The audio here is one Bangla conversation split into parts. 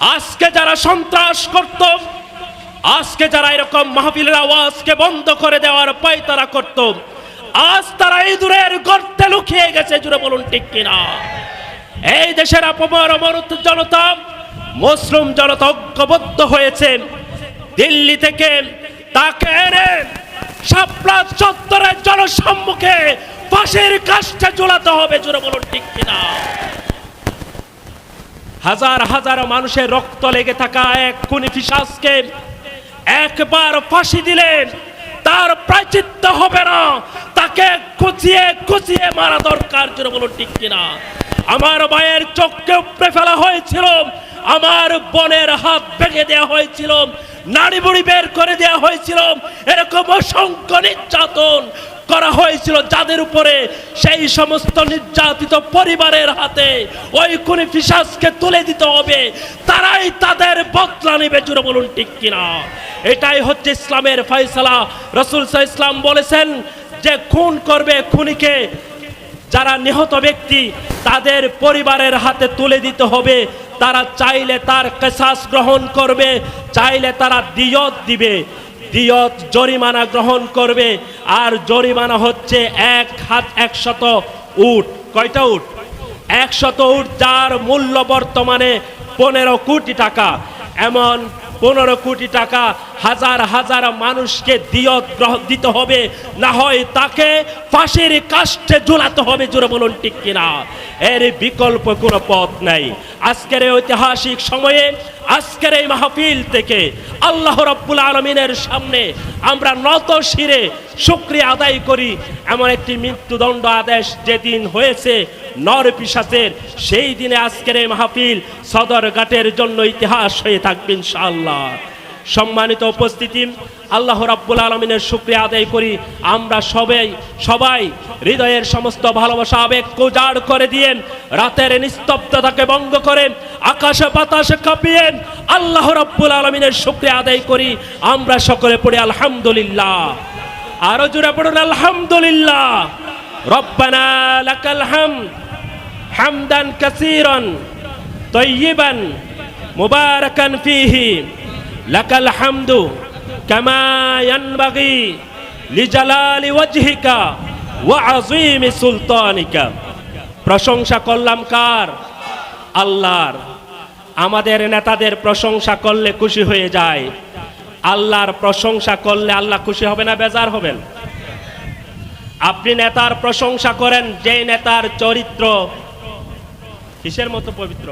আজকে যারা সন্ত্রাস করত, আজকে যারা এরকম মাহফিলের আওয়াজকে বন্ধ করে দেওয়ার পায় তারা করত। আজ তারা ইঁদুরের গর্তে লুকিয়ে গেছে, জুড়ে বলুন ঠিক কিনা। এই দেশের অপমর অমরত জনতা, মুসলিম জনতা ঐক্যবদ্ধ হয়েছে। দিল্লি থেকে তাকে এনে শাপলা চত্বরের জনসম্মুখে পাশের কাজটা ঝোলাতে হবে, জুড়ে বলুন ঠিক কিনা। হাজার হাজার মানুষের রক্ত লেগে থাকা এক খুনি ফিসাসকে একবার ফাঁসি দিলেন তার প্রাচিত্য হবে না। তাকে কুচিয়ে কুচিয়ে মারা দরকার জন্য বলুন ঠিক কিনা। আমার মায়ের চোখকে উপড়ে ফেলা হয়েছিল, আমার বোনের হাত ভেঙে দেওয়া হয়েছিল নাড়ি বুড়ি বের করে দেওয়া হয়েছিল। এরকম অসংখ্য নির্যাতন করা হয়েছিল যাদের উপরে সেই সমস্ত নির্যাতিত পরিবারের হাতে ওই কোন ফিসাসকে তুলে দিতে হবে, তারাই তাদের বদলা নেবে জুড়ে বলুন ঠিক কিনা। এটাই হচ্ছে ইসলামের ফয়সালা। রসুল ইসলাম বলেছেন যে খুন করবে খুনিকে, যারা নিহত ব্যক্তি, তাদের পরিবারের হাতে তুলে দিতে হবে, তারা চাইলে তার কেসাস গ্রহণ করবে, চাইলে তারা দিয়ত দিবে। দিয়ত জরিমানা গ্রহণ করবে। আর জরিমানা হচ্ছে এক হাত একশত উট। কয়টা উট? একশত উট, যার মূল্য বর্তমানে পনেরো কোটি টাকা। এমন পনেরো কোটি টাকা হাজার হাজার মানুষকে দিতে হবে। না হয় তাকে ফাঁসির কাষ্টে ঝুলাতে হবে, জোরে বলুন ঠিক কিনা। এর বিকল্প কোনো পথ নাই। আজকের ঐতিহাসিক সময়ে, আজকের এই মাহফিল থেকে আল্লাহ রব্বুল আলমিনের সামনে আমরা নত শিরে শুক্রিয়া আদায় করি। এমন একটি মৃত্যুদণ্ড আদেশ যেদিন হয়েছে নর পিসাচের সেই দিনে আজকের এই মাহফিল সদরঘাটের জন্য ইতিহাস হয়ে থাকবে ইনশাআল্লাহ। সম্মানিত উপস্থিতি, আল্লাহ রাব্বুল আলমিনের শুক্রিয়া আদায় করি। আমরা সবাই সবাই হৃদয়ের সমস্ত ভালোবাসা, আবেগ কোজাড় করে দিয়েন। রাতের নিস্তব্ধতাকে ভঙ্গ করে আকাশে বাতাসে কাঁপিয়ে আল্লাহ রাব্বুল আলমিনের শুক্রিয়া আদায় করি। আমরা সকলে পড়ি, আলহামদুলিল্লাহ। আরও জোরে পড়ুন, আলহামদুলিল্লাহ। রব্বানা লাকাল হামদ হামদান কাসীরান তয়্যিবান মুবারাকান ফীহি। লাকাল হামদু কামা ইয়ানবাগি লিজালালি ওয়াজহিকা ওয়া আযীমি সুলতানিকা। প্রশংসা করলাম কার? আল্লাহর। আমাদের নেতাদের প্রশংসা করলে খুশি হয়ে যায়। আল্লাহর প্রশংসা করলে আল্লাহ খুশি হবে না বেজার হবেন? আপনি নেতার প্রশংসা করেন যে নেতার চরিত্র কিসের মতো পবিত্র?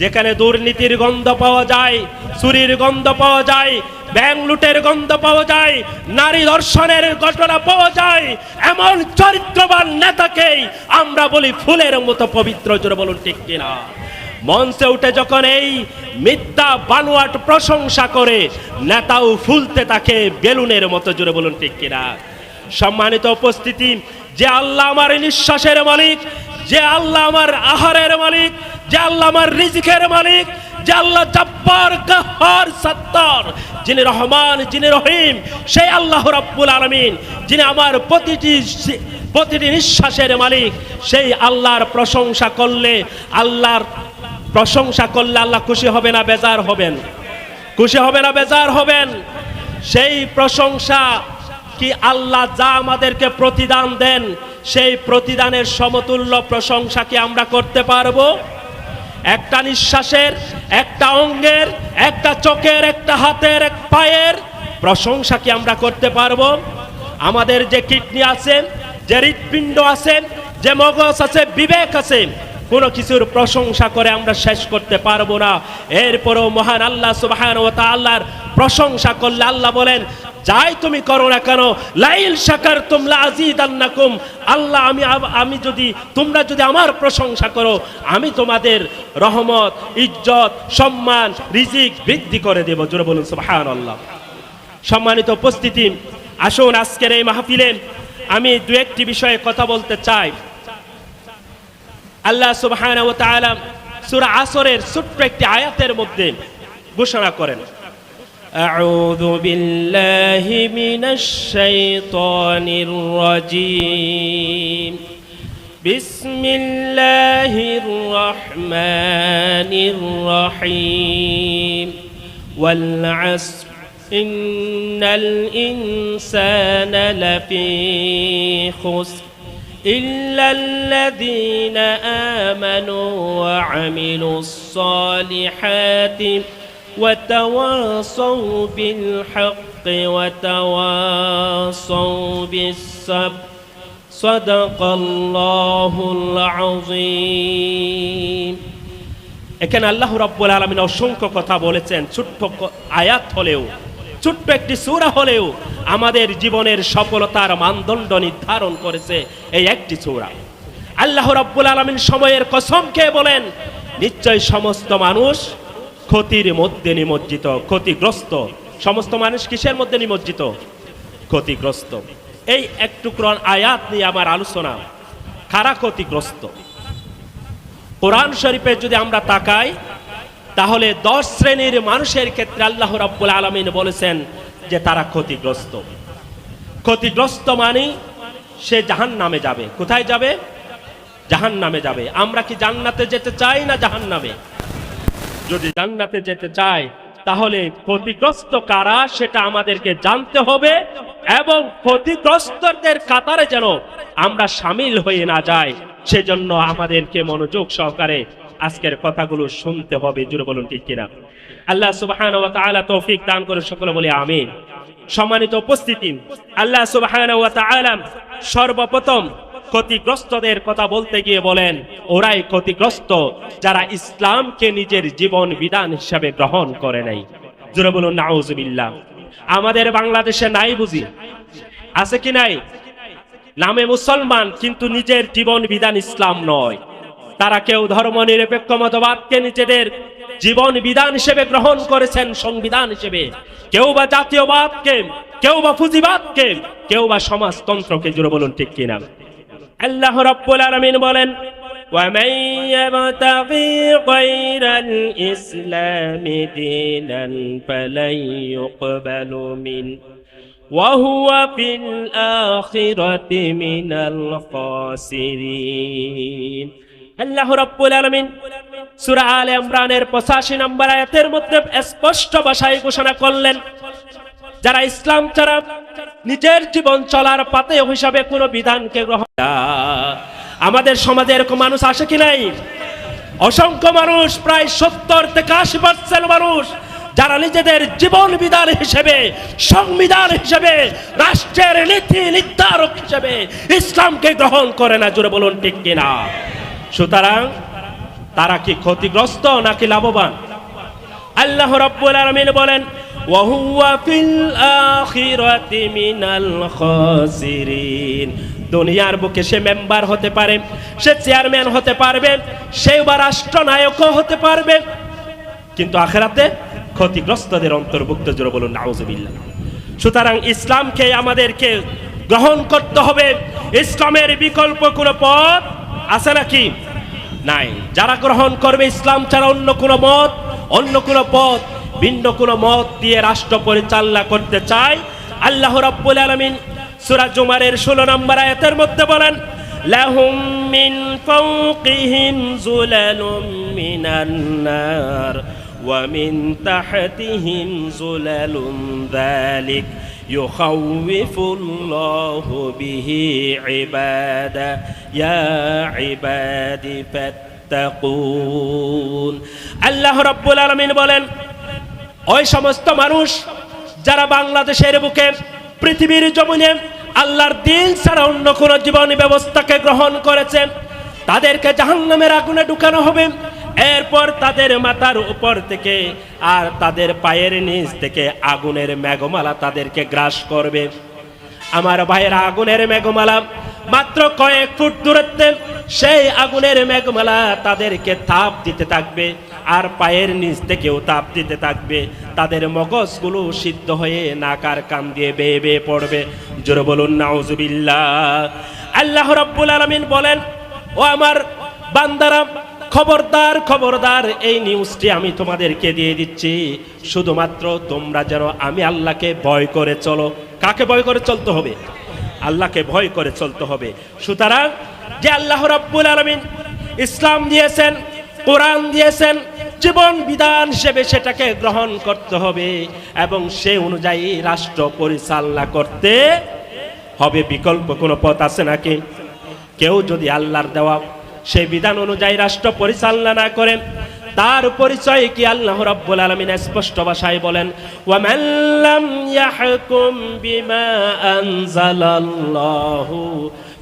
যেখানে দুর্নীতির গন্ধ পাওয়া যায়, চুরির গন্ধ পাওয়া যায়, ব্যাংক লুটের গন্ধ পাওয়া যায়, নারী দর্শনের ঘটনা পাওয়া যায়, এমন চরিত্রবান নেতাকেই আমরা বলি ফুলের মতো পবিত্র, জোরে বলুন ঠিক কিনা? মঞ্চে উঠে যখন এই মিথ্যা বানোয়াট প্রশংসা করে, নেতাও ফুলতে থাকে বেলুনের মতো, জোরে বলুন ঠিক কিনা? সম্মানিত উপস্থিতি, যে আল্লাহ আমার নিঃশ্বাসের মালিক, যে আল্লাহ আমার আহারের মালিক যে আল্লাহ আমার রিজিকের মালিক, যে আল্লাহ জব্বার কাহার সত্তার, যিনি রহমান, যিনি রহিম, সেই আল্লাহ রাব্বুল আলামিন, যিনি আমার প্রতিটি প্রতিটি নিঃশ্বাসের মালিক, সেই আল্লাহর প্রশংসা করলে আল্লাহর প্রশংসা করলে আল্লাহ খুশি হবে না বেজার হবেন? খুশি হবে না বেজার হবেন? সেই প্রশংসা কি আল্লাহ যা আমাদেরকে প্রতিদান দেন, সেই প্রতিদানের সমতুল্য প্রশংসা কি আমরা করতে পারব? একটা নিঃশ্বাসের, একটা অঙ্গের, একটা চোখের, একটা হাতের, এক পায়ের প্রশংসা কি আমরা করতে পারব? আমাদের যে কিডনি আছে, যে হৃৎপিণ্ড আছে, যে মগজ আছে, বিবেক আছে কোনো কিছুর প্রশংসা করে আমরা শেষ করতে পারব না। এরপরও মহান আল্লাহ সুবাহান ও আল্লাহর প্রশংসা করলে আল্লাহ বলেন, যাই তুমি করো না কেন, লাইল শাকার তুমলা আজিদান্নাকুম আল্লাহ, আমি আমি যদি, তোমরা যদি আমার প্রশংসা করো, আমি তোমাদের রহমত, ইজ্জত, সম্মান, রিজিক বৃদ্ধি করে দেব। জোরে বলুন সুবহান আল্লাহ সম্মানিত উপস্থিতি, আসুন আজকের এই মাহফিলে আমি দু একটি বিষয়ে কথা বলতে চাই। আল্লাহ সুবহানাহু ওয়া তাআলা সূরা আসরের ছোট্ট একটি আয়াতের মধ্যে ঘোষণা করেন أعوذ بالله من الشيطان الرجيم بسم الله الرحمن الرحمن الرحيم والعصر إن الإنسان لفي خسر إلا الذين آمنوا وعملوا الصالحات وتواصوا بالحق وتواصوا بالصبر صدق الله العظيم এখানে আল্লাহ রাব্বুল আলামিন অসংখ্য কথা বলেছেন ছোট্ট ক- আয়াত হলেও ছোট্ট একটি সূরা হলেও আমাদের জীবনের সফলতার মানদণ্ড নির্ধারণ করেছে এই একটি সুরা। আল্লাহ রাব্বুল আলামিন সময়ের কসম খেয়ে বলেন, নিশ্চয় সমস্ত মানুষ ক্ষতির মধ্যে নিমজ্জিত, ক্ষতিগ্রস্ত। সমস্ত মানুষ কিসের মধ্যে নিমজ্জিত? ক্ষতিগ্রস্ত। এই এক টুকরো আয়াত নিয়ে আমার আলোচনা, কারা ক্ষতিগ্রস্ত? কোরআন শরীফে যদি আমরা তাকাই তাহলে দশ শ্রেণির মানুষের ক্ষেত্রে আল্লাহ রাব্বুল আলমিন বলেছেন যে তারা ক্ষতিগ্রস্ত। ক্ষতিগ্রস্ত মানে সে জাহান নামে যাবে। কোথায় যাবে? জাহান নামে যাবে। আমরা কি জান্নাতে যেতে চাই না জাহান নামে যদি জান্নাতে যেতে চাই, তাহলে ক্ষতিগ্রস্ত কারা সেটা আমাদেরকে জানতে হবে এবং ক্ষতিগ্রস্তদের কাতারে যেন আমরা সামিল হয়ে না যাই, সেজন্য আমাদেরকে মনোযোগ সহকারে আজকের কথাগুলো শুনতে হবে জুড়ে বলুন ঠিক কিনা? আল্লাহ সুবহানাহু ওয়া তাআলা তৌফিক দান করে সকলে বলে আমিন। সম্মানিত উপস্থিতি, আল্লাহ সুবহানাহু ওয়া তাআলা সর্বপ্রথম ক্ষতিগ্রস্তদের কথা বলতে গিয়ে বলেন, ওরাই ক্ষতিগ্রস্ত যারা ইসলামকে নিজের জীবন বিধান হিসাবে গ্রহণ করে নাই। জোরে বলুন, নাউজুবিল্লাহ। আমাদের বাংলাদেশে নাই বুঝি? আছে কি নাই? নামে মুসলমান কিন্তু নিজের জীবন বিধান ইসলাম নয়। তারা কেউ ধর্ম নিরপেক্ষ মতবাদকে নিজেদের জীবন বিধান হিসেবে গ্রহণ করেছেন সংবিধান হিসেবে কেউ বা জাতীয়বাদকে কেউ বা পুঁজিবাদকে কেউ বা সমাজতন্ত্রকে জুড়ে বলুন ঠিক কিনা আল্লাহ রাব্বুল আলামিন বলেন ومن يبتغي غير الإسلام دينا فلن يقبل منه وهو في الآخرة من الخاسرين আল্লাহ রাব্বুল আলামিন সূরা আলে ইমরানের 85 নম্বর আয়াতের মধ্যে স্পষ্ট ভাষায় ঘোষণা করলেন, যারা ইসলাম ছাড়া নিজের জীবন চলার পাতে হিসাবে কোনো বিধানকে গ্রহণ আমাদের সমাজে এরকম মানুষ আসে কি নাই? অসংখ্য মানুষ, প্রায় সত্তর থেকে আশি পার্সেন্ট মানুষ, যারা নিজেদের জীবন বিধান হিসেবে, সংবিধান হিসেবে, রাষ্ট্রের নীতি নির্ধারক হিসেবে ইসলামকে গ্রহণ করে না জুড়ে বলুন ঠিক কিনা? সুতরাং তারা কি ক্ষতিগ্রস্ত নাকি লাভবান? আল্লাহ রাব্বুল আলামিন বলেন আখিরাতি মিনাল খাসিরিন। দুনিয়ার বুকে সে মেম্বার হতে পারে, সে চেয়ারম্যান হতে পারবে, সে বা রাষ্ট্রনায়কও হতে পারবে। কিন্তু আখেরাতে ক্ষতিগ্রস্তদের অন্তর্ভুক্ত জোরে বলুন, নাউজুবিল্লাহ। সুতরাং ইসলামকে আমাদেরকে গ্রহণ করতে হবে। ইসলামের বিকল্প কোনো পথ আছে নাকি নাই যারা গ্রহণ করবে ইসলাম ছাড়া অন্য কোনো মত অন্য কোনো পথ ভিন্ন কোনো মত দিয়ে রাষ্ট্র পরিচালনা করতে চায় আল্লাহ রাব্বুল আলামিন সূরা জুমারের 16 নম্বর আয়াতের মধ্যে বলেন লাহুম মিন ফাওকিহিম যুলালুম মিনান নার ওয়া মিন তাহতিহিম যুলালুম যালিক يخوف الله به عباده ইয়া ইবাদি ফাত্তাকুন আল্লাহ রাব্বুল আলামিন বলেন, ওই সমস্ত মানুষ যারা বাংলাদেশের বুকে, পৃথিবীর জমিনে আল্লাহর দিন ছাড়া অন্য কোনো জীবন ব্যবস্থাকে গ্রহণ করেছে, তাদেরকে জাহান্নামের আগুনে ঢুকানো হবে। এরপর তাদের মাথার উপর থেকে আর তাদের পায়ের নিচ থেকে আগুনের মেঘমালা তাদেরকে গ্রাস করবে। আমার ভাইয়ের আগুনের মেঘমালা মাত্র কয়েক ফুট দূরত্বে সেই আগুনের মেঘমালা তাদেরকে তাপ দিতে থাকবে আর পায়ের নিচ থেকেও তাপ দিতে থাকবে। তাদের মগজগুলো সিদ্ধ হয়ে নাকার কান দিয়ে বেয়ে বেয়ে পড়বে। জোরে বলুন, নাউজুবিল্লাহ। আল্লাহ রাব্বুল আলামিন বলেন, ও আমার বান্দারা, খবরদার খবরদার, এই নিউজটি আমি তোমাদেরকে দিয়ে দিচ্ছি। শুধুমাত্র তোমরা যেন আমি আল্লাহকে ভয় করে চলো। কাকে ভয় করে চলতে হবে? আল্লাহকে ভয় করে চলতে হবে। সুতরাং যে আল্লাহ রাব্বুল আলামিন ইসলাম দিয়েছেন, কোরআন দিয়েছেন, জীবন বিধান হিসেবে সেটাকে গ্রহণ করতে হবে এবং সে অনুযায়ী রাষ্ট্র পরিচালনা করতে হবে। বিকল্প কোনো পথ আছে নাকি? কেউ যদি আল্লাহর দেওয়া সেই বিধান অনুযায়ী রাষ্ট্র পরিচালনা না করেন তার পরিচয় কি আল্লাহ রাব্বুল আলামিন স্পষ্ট ভাষায় বলেন ওয়া মান লাম ইয়াহকুম বিমা আনজালাল্লাহু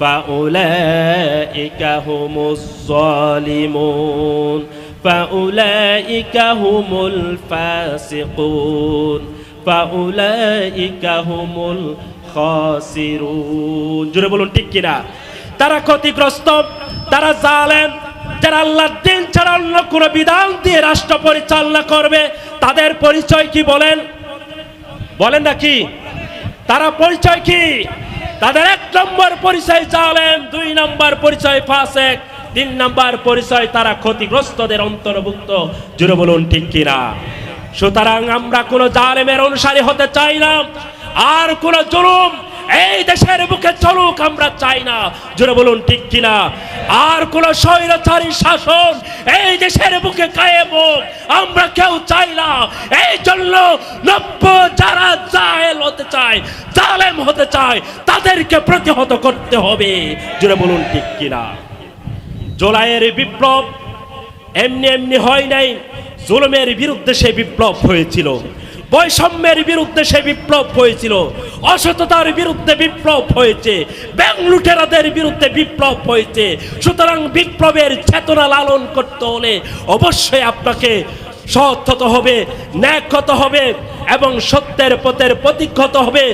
ফাউলাইকা হুমুজ জালিমুন ফাউলাইকা হুমুল ফাসিকুন, ফাউলাইকা হুমুল খাসিরুন। জোরে বলুন, ঠিক কিনা? তারা ক্ষতিগ্রস্ত, তারা জালেম যারা আল্লাহ দিন ছাড়া অন্য কোনো বিধান দিয়ে রাষ্ট্র পরিচালনা করবে, তাদের পরিচয় কি বলেন? বলেন না কি? তারা পরিচয় কি? তাদের এক নম্বর পরিচয় চালেন দুই নম্বর পরিচয় ফাসেক, তিন নম্বর পরিচয় তারা ক্ষতিগ্রস্তদের অন্তর্ভুক্ত। জুড়ে বলুন ঠিক কিনা? সুতরাং আমরা কোনো জালেমের অনুসারী হতে চাই না, আর কোন জুলুম এই দেশের বুকে চলুক, আমরা চাই না। জোরে বলুন, ঠিক কিনা? আর কোন স্বৈরাচারী শাসন এই দেশের বুকে কায়েম হোক, আমরা কেউ চাই না। এই জন্য নব্য যারা জাহেল হতে চায়, জালেম হতে চায়, তাদেরকে প্রতিহত করতে হবে। জোরে বলুন, ঠিক কিনা? জোলাইয়ের বিপ্লব এমনি এমনি হয় নাই, জুলুমের বিরুদ্ধে সে বিপ্লব হয়েছিল। বৈষম্যের বিরুদ্ধে সে বিপ্লব হয়েছিল, অসততার বিরুদ্ধে বিপ্লব হয়েছে ব্যাংলুটেরাদের বিরুদ্ধে বিপ্লব হয়েছে। সুতরাং বিপ্লবের চেতনা লালন করতে হলে অবশ্যই আপনাকে সৎ হবে, ন্যাক হবে এবং সত্যের পথের প্রতীক্ষত হবে।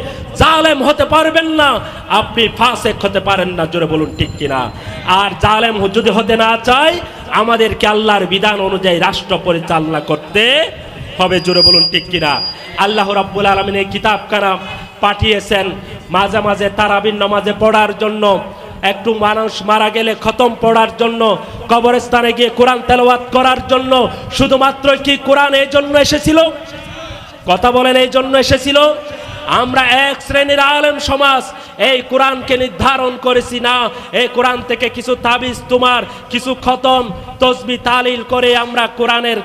জালেম হতে পারবেন না, আপনি ফাসেক হতে পারেন না, জোরে বলুন ঠিক কিনা? আর জালেম যদি হতে না চায়, আমাদেরকে আল্লাহর বিধান অনুযায়ী রাষ্ট্র পরিচালনা করতে হবে, জোরে বলুন ঠিক কিনা? আল্লাহ রাব্বুল আলমিন এই কিতাবখানা পাঠিয়েছেন মাঝে মাঝে তারাবিন নামাজে পড়ার জন্য। একটু মানুষ মারা গেলে খতম পড়ার জন্য, কবরস্থানে গিয়ে কোরআন তেলাওয়াত করার জন্য। শুধুমাত্র কি কোরআন এই জন্য এসেছিল? কথা বলেন, এই জন্য এসেছিল? আমরা এক শ্রেণির আলেম সমাজ, এই কোরআনকে নির্ধারণ করেছি না। এই কোরআন থেকে কিছু তাবিজ তোমার, কিছু খতম, তসবি তালিল করে আমরা কোরআনের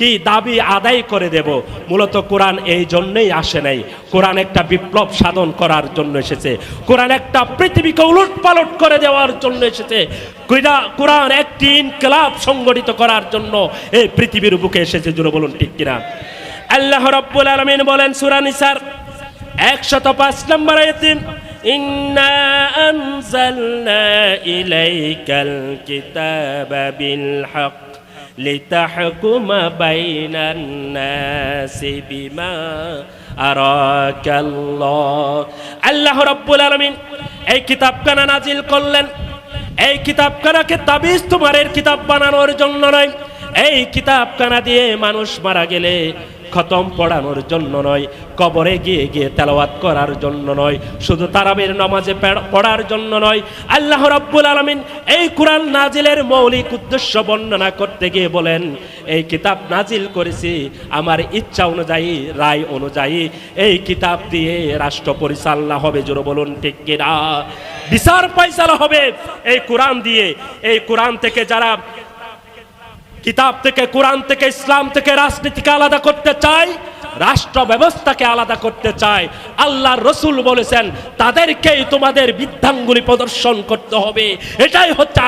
কি দাবি আদায় করে দেব? মূলত কোরআন এই জন্যই আসে নাই। কোরআন একটা বিপ্লব সাধন করার জন্য এসেছে। কোরআন একটা পৃথিবীকে উলট পালট করে দেওয়ার জন্য এসেছে। কোরআন একটি ইনকলাব সংগঠিত করার জন্য এই পৃথিবীর বুকে এসেছে। জুড়ে বলুন, ঠিক কিনা? আল্লাহ রব্বুল আলমিন বলেন, সুরা নিসার একশত পাঁচ নম্বর আয়াতে, ইন্না আনজালনা ইলাইকাল কিতাবা বিল হক। لتحكم بين الناس بما أراك الله আল্লাহ রব্বুল আলামিন এই কিতাবখানা নাজিল করলেন এই কিতাবখানাকে তাবিজ তোমারের কিতাব বানানোর জন্য নয় এই কিতাবখানা দিয়ে মানুষ মারা গেলে খতম পড়ানোর জন্য নয়, কবরে গিয়ে গিয়ে তেলাওয়াত করার জন্য নয়, শুধু তারাবের নামাজে পড়ার জন্য নয়। আল্লাহ রাব্বুল আলামিন এই কোরআন নাজিলের মৌলিক উদ্দেশ্য বর্ণনা করতে গিয়ে বলেন, এই কিতাব নাজিল করেছি, আমার ইচ্ছা অনুযায়ী, রায় অনুযায়ী, এই কিতাব দিয়ে রাষ্ট্র পরিচালনা হবে। জোর বলুন ঠিক কিনা? বিচার পয়সালা হবে এই কোরআন দিয়ে। এই কোরআন থেকে যারা কিতাব থেকে, কোরআন থেকে, ইসলাম থেকে রাজনীতিকে আলাদা করতে চায় রাষ্ট্র ব্যবস্থাকে আলাদা করতে চায় আল্লাহ রসুল বলেছেন, তাদেরকেই তোমাদের বিদ্যাঙ্গুলি প্রদর্শন করতে হবে। এটাই হচ্ছে